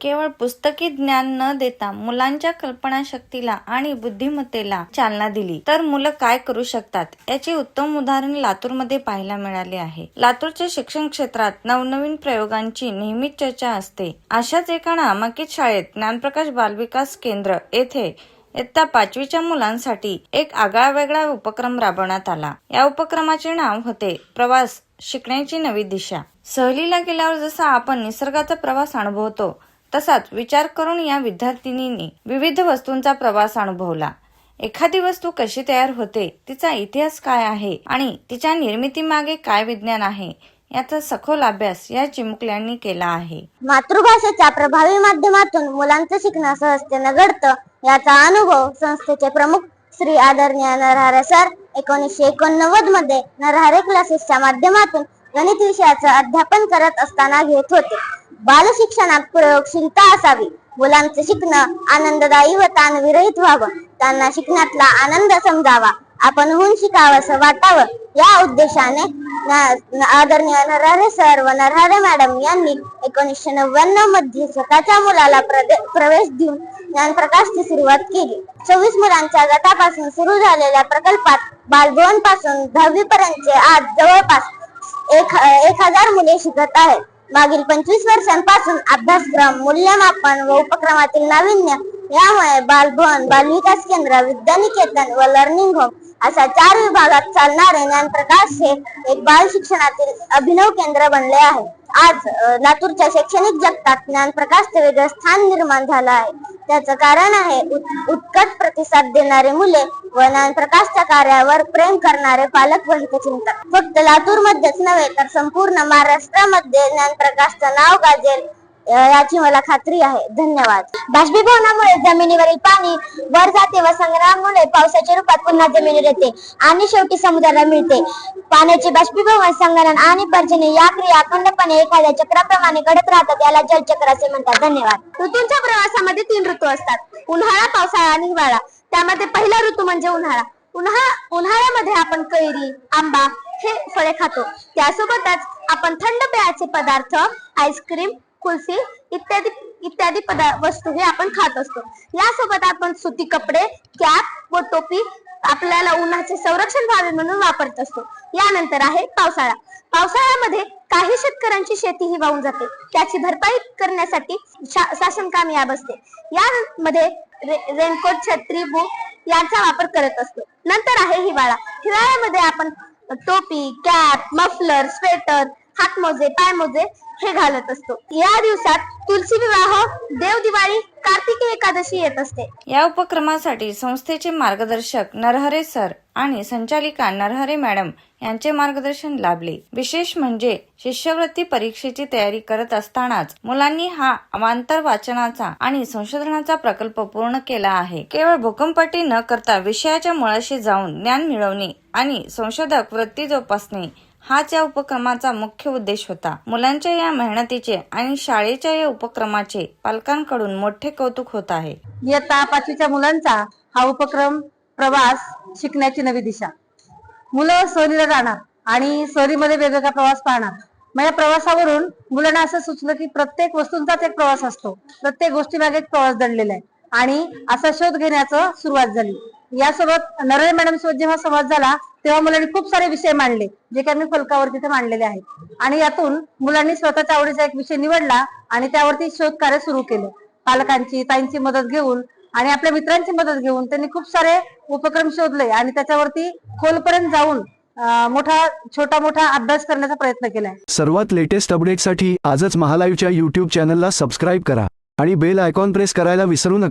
केवळ पुस्तकी ज्ञान न देता मुलांच्या कल्पनाशक्तीला आणि बुद्धिमत्तेला चालना दिली तर मुलं काय करू शकतात? याचे उत्तम उदाहरण लातूरमध्ये पाहायला मिळाले आहे. लातूरच्या शिक्षण क्षेत्रात नवनवीन प्रयोगांची नेहमीच चर्चा असते. अशाच एका नामांकित शाळेत ज्ञानप्रकाश बालविकास केंद्र येथे इयत्ता पाचवीच्या मुलांसाठी एक आगळा वेगळा उपक्रम राबवण्यात आला. या उपक्रमाचे नाव होते प्रवास शिकण्याची नवी दिशा. सहलीला गेल्यावर जसा आपण निसर्गाचा प्रवास अनुभवतो तसाच विचार करून या विद्यार्थिनींनी विविध वस्तूंचा प्रवास अनुभवला. एखादी वस्तू कशी तयार होते तिचा इतिहास काय आहे आणि तिच्या निर्मितीमागे काय विज्ञान आहे याचा सखोल अभ्यास या चिमुकल्यांनी केला आहे. मातृभाषेच्या प्रभावी माध्यमातून मुलांचं शिकणं सहजतेनं घडतं याचा अनुभव संस्थेचे प्रमुख श्री आदरणीय नरहरे सर एकोणीसशे एकोणनव्वदमध्ये नरहरे क्लासेसच्या माध्यमातून गणित विषयाचं अध्यापन करत असताना घेत होते. बाल शिक्षणात प्रयोगशीलता असावी. मुलांचं शिकणं आनंददायी व ताणविरहित व्हावं. त्यांना शिकण्यातला आनंद समजावा. आपण शिकावंसं वाटावं. या उद्देशाने आदरणीय नरहरे सर व नरहरे मॅडम यांनी एकोणीसशे नव्याण्णवमध्ये स्वतःच्या मुलाला प्रवेश देऊन ज्ञानप्रकाशची सुरुवात केली. चोवीस मुलांच्या गटापासून सुरू झालेल्या प्रकल्पात बालभवनपासून दहावी पर्यंतचे आज जवळपास एक एक हजार मुले शिकत आहेत. मागील पंचवीस वर्षांपासून अभ्यासक्रम मूल्यमापन व उपक्रमातील नाविन्य यामुळे बालभवन बालविकास केंद्र विद्यानिकेतन व लर्निंग होम अशा चार विभागात चालणारे ज्ञानप्रकाश हे एक बाल शिक्षणातील अभिनव केंद्र बनले आहे. आज लातूरच्या शैक्षणिक जगतात ज्ञानप्रकाशचे वेगळं स्थान निर्माण झालं आहे. त्याचं कारण आहे उत्कट प्रतिसाद देणारे मुले व ज्ञानप्रकाशच्या कार्यावर प्रेम करणारे पालक व हितचिंतक फक्त लातूर मध्येच नव्हे तर संपूर्ण महाराष्ट्रामध्ये ज्ञानप्रकाशचं नाव गाजेल. याची मला खात्री आहे. धन्यवाद. बाष्पीभवनामुळे जमिनीवरील पाणी वर जाते व संग्रहामुळे पावसाच्या रूपात पुन्हा जमिनीवर येते आणि शेवटी समुद्राला मिळते. पाण्याचे बाष्पीभवन संगणन आणि पर्जने या क्रिया अखंडपणे एखाद्या चक्राप्रमाणे घडत राहतात याला जलचक्र असे म्हणतात. धन्यवाद. ऋतूंच्या प्रवासामध्ये तीन ऋतू असतात. उन्हाळा पावसाळा आणि हिवाळा. त्यामध्ये पहिला ऋतू म्हणजे उन्हाळा. उन्हाळा उन्हाळ्यामध्ये आपण कैरी आंबा हे फळे खातो. त्यासोबतच आपण थंड पेयाचे पदार्थ आईस्क्रीम कुल्फी इत्यादी इत्यादी पदार्थ वस्तू हे आपण खात असतो. यासोबत आपण सुती कपडे कॅप व टोपी आपल्याला उन्हाचे संरक्षण व्हावे म्हणून वापरत असतो. यानंतर आहे पावसाळा. पावसाळ्यामध्ये काही शेतकऱ्यांची शेती ही वाहून जाते. त्याची भरपाई करण्यासाठी शा- शासन काम या बसते यामध्ये रे- रेनकोट छत्री बुक यांचा वापर करत असतो. नंतर आहे हिवाळा. हिवाळ्यामध्ये आपण टोपी कॅप मफलर स्वेटर हातमोजे पायमोजे हे घालत असतो. या दिवसात तुलसी विवाह देव दिवाळी कार्तिकी एकादशी येत असते. या उपक्रमासाठी संस्थेचे मार्गदर्शक नरहरे सर आणि संचालिका नरहरे मॅडम यांचे मार्गदर्शन लाभले. विशेष म्हणजे शिष्यवृत्ती परीक्षेची तयारी करत असतानाच मुलांनी हा अवांतर वाचनाचा आणि संशोधनाचा प्रकल्प पूर्ण केला आहे. केवळ भूकंपट्टी न करता विषयाच्या मुळाशी जाऊन ज्ञान मिळवणे आणि संशोधक वृत्ती जोपासणे हाच या उपक्रमाचा मुख्य उद्देश होता. मुलांच्या या मेहनतीचे आणि शाळेच्या या उपक्रमाचे पालकांकडून मोठे कौतुक होत आहे. इयत्ता पाचवीच्या मुलांचा हा उपक्रम प्रवास शिकण्याची नवी दिशा. मुलं सहलीला जाणार आणि सहलीमध्ये वेगवेगळा प्रवास पाहणार. मग या प्रवासावरून मुलांना असं सुचलं की प्रत्येक वस्तूंचाच एक प्रवास असतो. प्रत्येक गोष्टी मागे एक प्रवास दडलेला आहे. आणि असा शोध घेण्याचं सुरुवात झाली. यासोबत नरळे मॅडम सोबत जेव्हा संवाद झाला तेव्हा मुलांनी खूप सारे विषय मांडले जे काही मी फलकावर तिथे मांडलेले आहेत. आणि यातून मुलांनी स्वतःच्या आवडीचा एक विषय निवडला आणि त्यावरती शोध कार्य सुरू केलं. पालकांची ताईंची मदत घेऊन आणि आपल्या मित्रांची मदत घेऊन त्यांनी खूप सारे उपक्रम शोधले आणि त्याच्यावरती खोलपर्यंत जाऊन मोठा छोटा मोठा अभ्यास करण्याचा प्रयत्न केलाय. सर्वात लेटेस्ट अपडेटसाठी आजच महालाईव्हच्या युट्यूब चॅनलला सबस्क्राईब करा आणि बेल आयकॉन प्रेस करायला विसरू नका.